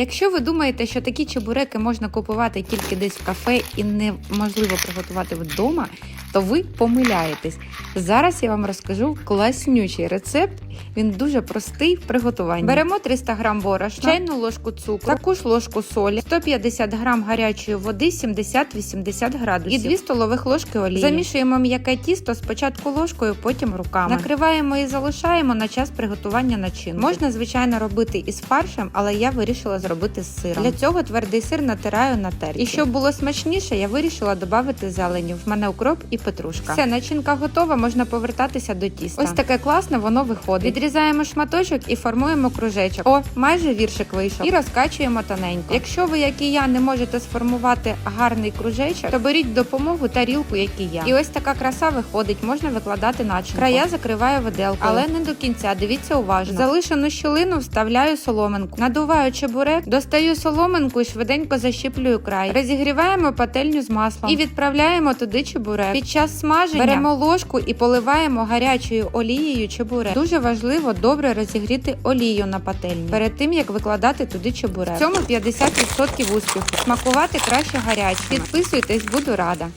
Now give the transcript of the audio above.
Якщо ви думаєте, що такі чебуреки можна купувати тільки десь в кафе і неможливо приготувати вдома, то ви помиляєтесь. Зараз я вам розкажу класнючий рецепт. Він дуже простий в приготуванні. Беремо 300 грам борошна, чайну ложку цукру, таку ж ложку солі, 150 грам гарячої води 70-80 градусів і 2 столових ложки олії. Замішуємо м'яке тісто спочатку ложкою, потім руками. Накриваємо і залишаємо на час приготування начинки. Можна, звичайно, робити із фаршем, але я вирішила зробити з сиром. Для цього твердий сир натираю на терці. І щоб було смачніше, я вирішила додати зелені. В мене укроп і петрушка. Все, начинка готова, можна повертатися до тіста. Ось таке класне воно виходить. Відрізаємо шматочок і формуємо кружечок. О, майже віршик вийшов. І розкачуємо тоненько. Якщо ви, як і я, не можете сформувати гарний кружечок, то беріть допомогу тарілку, як і я. І ось така краса виходить, можна викладати начинку. Края закриваю виделкою, але не до кінця. Дивіться уважно. Залишену щілину вставляю соломинку. Надуваю чебурек, достаю соломинку і швиденько защіплюю край. Розігріваємо пательню з маслом і відправляємо туди чебурек. Під час смаження беремо ложку і поливаємо гарячою олією чебурек. Дуже важливо добре розігріти олію на пательні перед тим як викладати туди чебурек. В цьому 50% успіху. Смакувати краще гарячим. Підписуйтесь, буду рада.